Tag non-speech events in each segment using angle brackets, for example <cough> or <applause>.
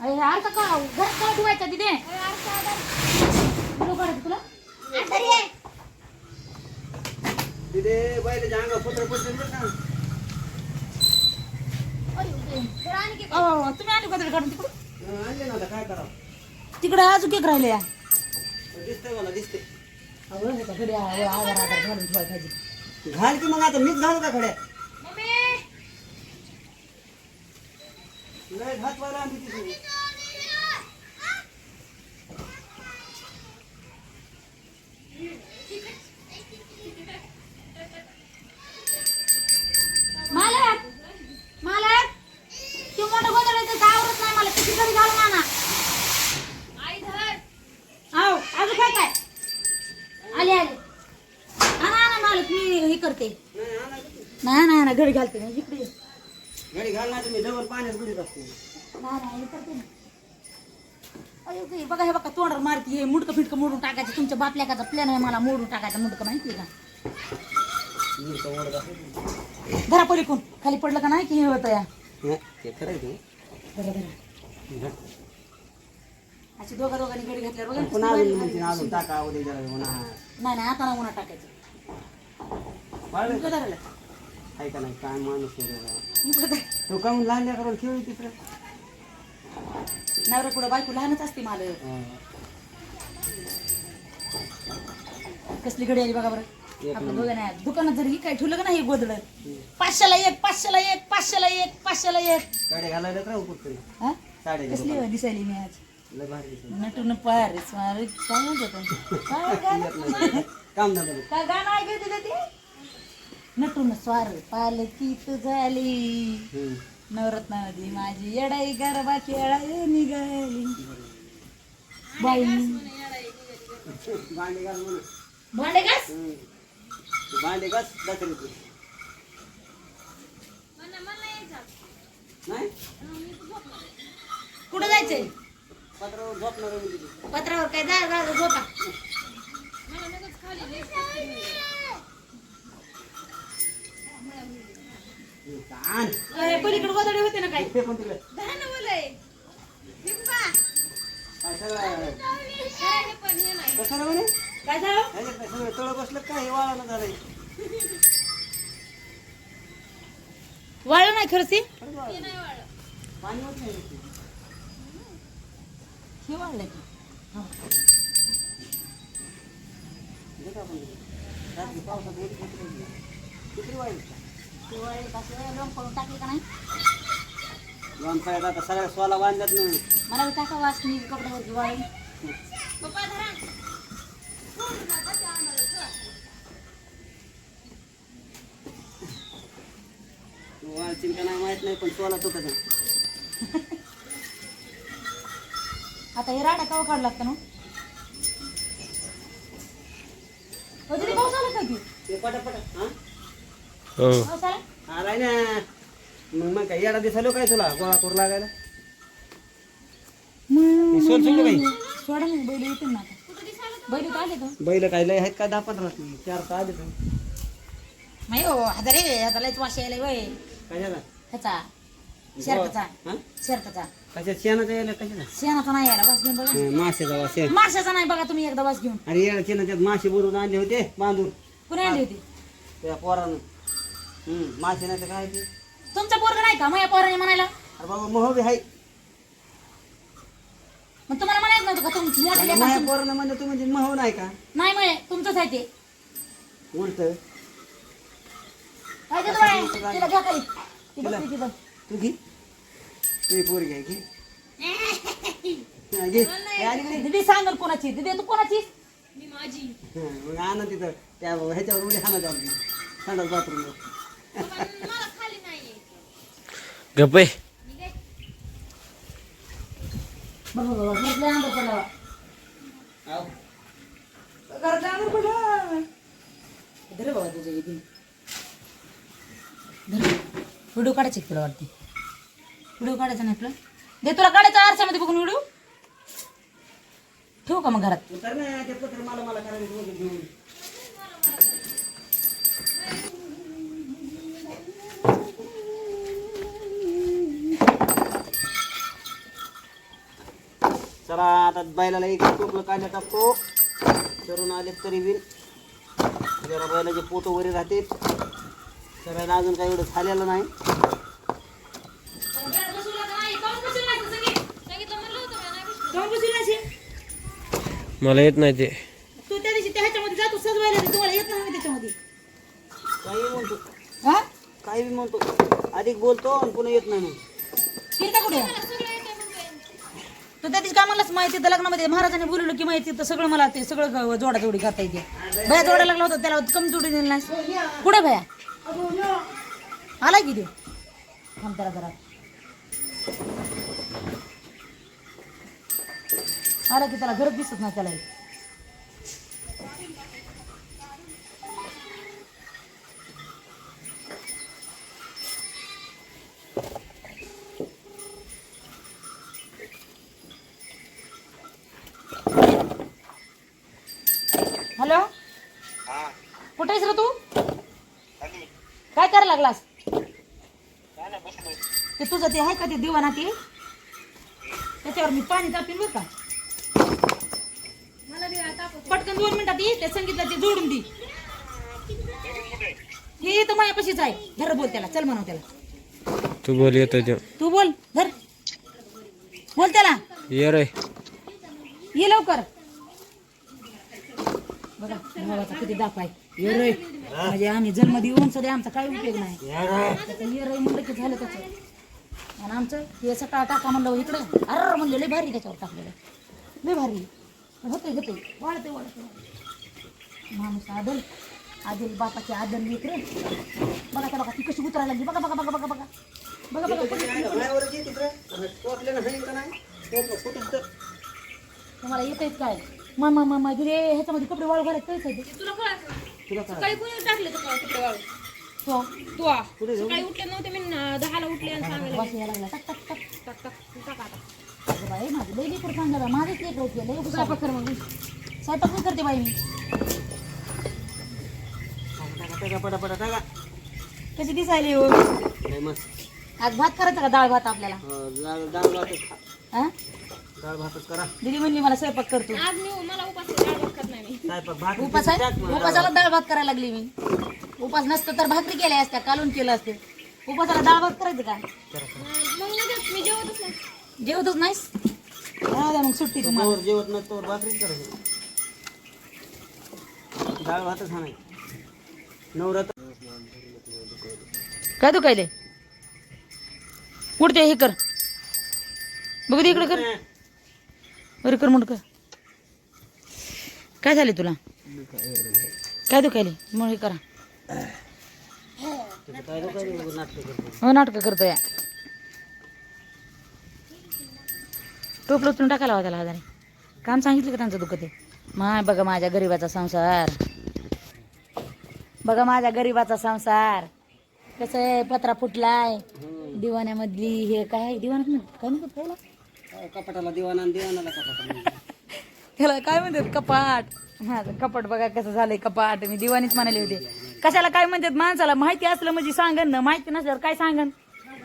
अरे अर्थ का तिथे? तुला तिथे बैलाच्या अंगावर पत्र बरं का. अहो, तुम्ही आले का काढून तिकडून? हं, आणले ना आता काय करावं? तिकडे अजून एक राहिले या. दिसतंय मला दिसते अहो हे का घडी आहे, आधार आधार घालून ठेवायला पाहिजे घाल की मग आता मीच घालू का खड्या घरी घालते मी इकडे घडी घाल ना तुम्ही डबल पाण्यात बुडीत असते. नाही नाही ना अरे ते बघा हे बघा तोंडावर मारती हे मुडकं फिटकं मोडून टाकायचं. तुमच्या बापल्याकाचा प्लॅन आहे मला मोडून टाकायचं मुडकं माहिती का? मीच तर ओढत असते. धरा पलीकून खाली पडलं का नाही की हे होतं या? हं, ते खरं आहे ते. धरा धरा. हं. अशी दोघा दोघांनी घडी घातल्यावर बघा पुन्हा अजून म्हणते ना, अजून टाका उद्या जरा म्हणा नाही नाही आता नाही उन्हा टाकायचं. मुकं धरायला. आहे का नाही काय माणूस तो काहून लहान लेकराला खेळू तिकडे. नवरा पुढं बायको लहानच असते मला कसली घडी आली बघा बरं. दुकानात जर काय ठेवलं का नाही गोदड पाचशेला एक पाचशेला एक पाचशेला एक पाचशेला एक. गाड्या घालायला राहू कुठतरी हा? कसली हो दिसायली मी आज? लय भारी दिसते. नटून पार काय म्हणत होतं? <laughs> काय गाणं? काम धंदा बघ. काय गाणं ते? नटून स्वार पालकी तू झाली. नवरत्नावधी माझी येडाई गरबा खेळाई निघाली. बाई. भांडी घास भांडी घास कुठं जायचंय? पत्रावर काय जा, झोपा. अरे, पलीकडे गोदडे होते ना काय? ते पण तिकडे. काय सगळं कशाला? म्हणे? काय झालं? सगळं तळ बसलं काय हे वाळानं झालंय. वाळलं नाही खरंच हे? पाणी होत नाही इथे. हे आपण रात्री पावसात. किती वाईल हे वाळले का असं लोण करून टाकले का नाही लॉनपायात आता सगळ्या सोला बांधल्यात ना मला बी टाका वास मी कपड्यावरची वाळी वाळचिन का नाही माहीत नाही पण सोला तुटत आहे. आता हे राडा कवा काढ लागतं ना हो पाऊस आला का की ते पटापट हा आला आलाय ना. मग मग काय येडा दिसालो काय तुला? गोळा करू लागायला हे सोड सोडलं काही सोडा नाही बैल ना आता. बैल तर आले तर बैल काय लय आहेत का? दहा पंधरा चार तर आले तर नाही हो हजार रे आता लयच वाश यायला वय. कशाला ह्याचा शर्टचा हा? शर्टचा कशा शेणाचा यायला कशाला? शेणाचा नाही यायला वास घेऊन बघा. हं, माशाचा वास आहे. माशाचा नाही बघा तुम्ही एकदा वास घेऊन. अरे येडा शेणा त्यात मासे बुरून आणले होते बांधून. कुणी आणली होती? त्या पोरानं. हं, मासे नाही तर काय ते? तुमचा पोरग नाही का? माझ्या पोराने म्हणायला? अरे बाबा मोह बी आहे. मग तुम्हाला म्हणायचं नव्हतं का? तुम मोठे आणि लेकरं माझ्या तुम- पोरानं म्हणजे तू म्हणजे मोह नाही का? नाही म्हणे तुमचंच आहे ते. उलट. काय ते तुम्हाला? तिला घ्या काही. ती बघ ती बघ तू घे. तुझी पोरगी आहे घे. हा, घे. हे आली का रे? दीदी सांगल कोणाची? दीदी तू कोणाची? हं, मग आणा तिथं. त्या ह्याच्यावर उडी हाणा जाऊन संडास बाथरूम धर व्हिडिओ काढायचे तुला वाटते. व्हिडिओ काढायचा नाही तुला? दे तुला काढायचा आरशामध्ये बघून व्हिडिओ ठेवू का मग घरात? उतर ना ते पत्र मला मला चला आता बैलाला एक टोपलं कांदा टाकतो. चरून आले तरी बी जरा बैलाचे पोट वगैरे राहते सगळ्यांना अजून काही एवढं झालेलं नाही. मला येत नाही ते. तू त्या दिवशी त्या ह्याच्यामध्ये जातो सजवायला तर तुम्हाला येत नाही त्याच्यामध्ये. काही म्हणतो. हा? काही बी म्हणतो. अधिक बोलतो आणि पुन्हा येत नाही म्हणतो किरका कुठे? तर त्या दिवशी कामालाच माहिती तर लग्नामध्ये महाराजांनी बोलवलं की माहिती तर सगळं मला ते सगळं जोडा जोडी करता येते. भया जोडा लागला होता त्याला कम जोडी दिली नाही. कुठे भया? आला की ते? थांब त्याला जरा. आला की त्याला गरज दिसत नाही त्याला हॅलो? कुठे आहेस रे तू? काय करायला लागलास? ते तुझं ते आहे का ते दिवाना ते? त्याच्यावर मी पाणी तापीन बरं का? पटकन दोन मिनिटात ये त्या संगीतला ते जोडून दे. हे तर माझ्यापाशीच आहे. धर बोल त्याला चल म्हणू त्याला. तू बोल येतो ते. तू बोल धर. बोल त्याला. ये रे. ये लवकर. बघा भावाचा किती दाप आहे. येरय म्हणजे आम्ही जन्म देऊन सध्या आमचा काही उपयोग नाही. आता येरय म्हणलं की झालं त्याचं. आणि आमचं हे सकाळ टाका म्हणलं इकडं. अर म्हणलं लय भारी त्याच्यावर टाकलेलं. लय भारी. होते होते वाढते वाढते माणूस आदल. आदिल बापाची आदल इकडे बघा त्या बघा ती कशी उतरायला लागली. बघा बघा बघा बघा बघा. बघा बघा तुम्हाला येत आहेत काय? मामा मामा गिरे ह्याच्यामध्ये कपडे वाळू घालत काहीच आहे ते. तुला काय सकाळी कोणी टाकले तर कपडे वाळू? तो. तू आ. सकाळी उठले नव्हते मी न- दहाला उठले आणि सांगायला बस यायला लागला. टाक टाक टाक. टाक टाक टाक आता. अगं बाई माझं लई लेकर सांगा माझंच लेकर होते. स्वयंपाक कर मग. स्वयंपाक करते बाई मी. टाका टाका पटा पटा टाका. कशी दिसायली हो? लय मस्त. आज भात करायचा का? डाळ भात आपल्याला? हो, डाळ. हा डाळ भातच करा. दिदी म्हणली मला स्वयंपाक करतो आज मी मला उपास डाळ भात खात नाही मी. स्वयंपाक भात उपास टाक आहे मला. उपासाला डाळ भात करायला लागली मी. उपास नसतं तर भाकरी केल्या असत्या कालून केलं असते. उपासाला डाळ भात करायचं का. मग मी जेवतच नाही. जेवतच नाहीस? राहू द्या मग सुट्टी तुम्हाला. जेवत नाही भाकरीच करायची. डाळ भातच हा नाही नवरात्र काय तू कायले उडते हे कर. बघू दे इकडे कर. बरं कर म्हणून काय झाले तुला? काय दुखायले? मग हे करा. करतो हो नाटकं करतो या टोपलं उचलून टाकायला हवा त्याला हाताने काम सांगितलं का त्यांचं दुखते माय बघा माझ्या गरीबाचा संसार. बघा माझ्या गरीबाचा संसार. कसं आहे? पत्रा फुटलाय. दिवाण्यामधली हे काय? दिवाण्यात काय म्हणतात कपाटाला दिवाना आणि दिवानाला कपाटाला त्याला काय म्हणतात? कपाट. माझं कपाट बघा कसं झालंय कपाट. मी दिवाणीच म्हणाले होते. कशाला काय म्हणतात? माणसाला माहिती असलं म्हणजे सांगन ना. माहिती नसल्यावर काय सांगन?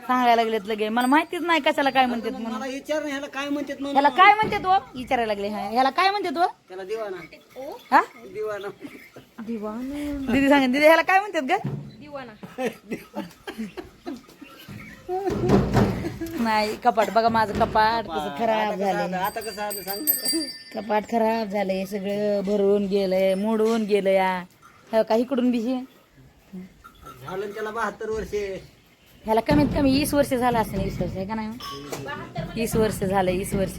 सांगायला लागलेत लगे. मला माहितीच नाही कशाला काय म्हणतात म्हणून. मला विचार नाही ह्याला काय म्हणतात म्हणून? ह्याला काय म्हणतात व विचारायला लागले. हा ह्याला काय म्हणतात व त्याला दिवाना हा? दिवाना दीदी सांग दीदी ह्याला काय म्हणतात ग? <laughs> दिवाना नाही. कपाट बघा माझं कपाट कसं खराब झालंय. आता कसं आलं सांग ना. कपाट खराब झालंय सगळं भरून गेलंय मोडून गेलं या ह्या काही इकडून बी हे. झालं त्याला बहात्तर वर्षे. ह्याला कमीत कमी वीस वर्ष झालं असेल वीस वर्ष आहे का नाही? वीस वर्ष झालं वीस वर्ष.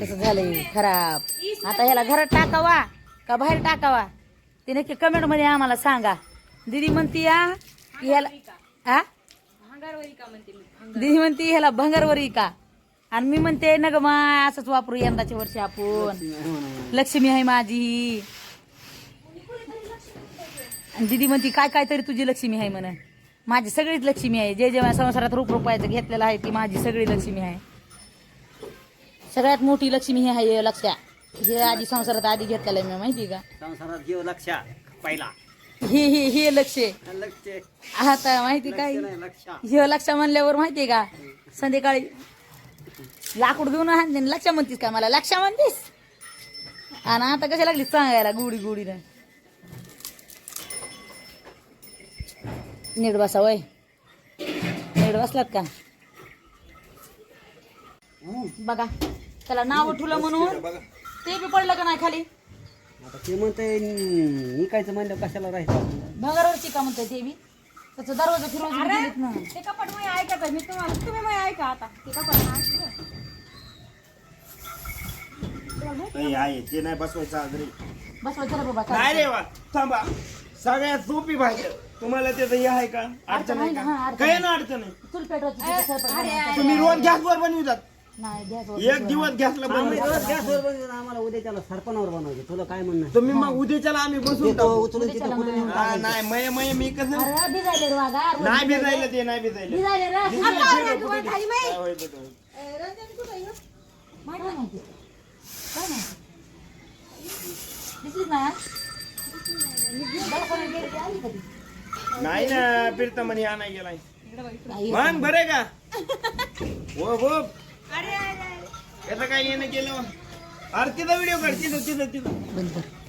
कसं झालंय? खराब. आता ह्याला घरात टाकावा का बाहेर टाकावा? ते नक्की कमेंटमध्ये आम्हाला सांगा. दीदी म्हणती या ह्याला हा भांगारवरी का म्हणते मी? दीदी म्हणती ह्याला भंगारवरी का? आणि मी म्हणते न ग मा असंच वापरू यंदाचे वर्ष आपण. लक्ष्मी आहे माझी. आणि दीदी म्हणती काय काय तरी तुझी लक्ष्मी आहे म्हण. माझी सगळीच लक्ष्मी आहे. जे जे माझ्या संसारात रूप रुपयाचं घेतलेलं आहे ती माझी सगळी लक्ष्मी आहे. सगळ्यात मोठी लक्ष्मी ही आहे लक्ष्या. हे आधी संसारात आधी घेतलेलं आहे मी माहिती का? संसारात जीव लक्षा पहिला. हे हे हे लक्ष. लक्ष. आता माहिती काय? हे लक्ष म्हणल्यावर माहितीये का? संध्याकाळी लाकूड घेऊन आणते लक्ष म्हणतीस का मला? लक्ष म्हणतीस? आणि आता कशा लागली सांगायला गुडी गुडीनं? नीट बसा वय. नीट बसलात का? बघा त्याला नाव ठुलं म्हणून. ते बी पडलं का नाही खाली? आता ते म्हणतंय इकायचं म्हणलं कशाला राहायचं भंगारवरची का म्हणतोय ते बी? त्याचा दरवाजा फिरवून गेलेत ना. ते कपाट मी ऐकत आहे. मी तुम्हाला तुम्ही मग ऐका आता. ते कपाट मी ऐकते. नाही आहे ते नाही बसवायचं आज रे बसवायचं रे बाबा नाही रे वा थांबा. सगळ्यात सोपी भाषा. तुम्हाला त्याचं हे आहे का? अडचण आहे आहे ना, हा, का अडचण काही ना अडचण आहे. चूल पेटवायची तिथे स्वयंपाक बनवायचा. तुम्ही रोज गॅसवर बनवितात. नाही गॅसवर एक दिवस गॅसला आम्ही बनवतात रोज गॅसवर बनवतो आम्हाला उद्या त्याला सरपणावर बनवायचं. तुला काय म्हणणं? आहे? तुम्ही मग उद्याच्याला आम्ही बसून टाकू. उचलून तिथं कुठे नेऊन हा, नाही मय मय मी कसं अरे भिजायले रे वागा रोज नाही भिजायला. ते नाही भिजायला. भिजायले रे. काय व्हायचं तो? काय माहिती? काय माहिती दिसलीच नाही हा? दवाखान्यात गेली की आली कधी? नाही ना फिरता म्हणे हा नाही गेलाय मग बरे का? हो <laughs> हो याचं काय येणं केलं अरे तिथं व्हिडिओ काढ तिथं तिथं तिथं.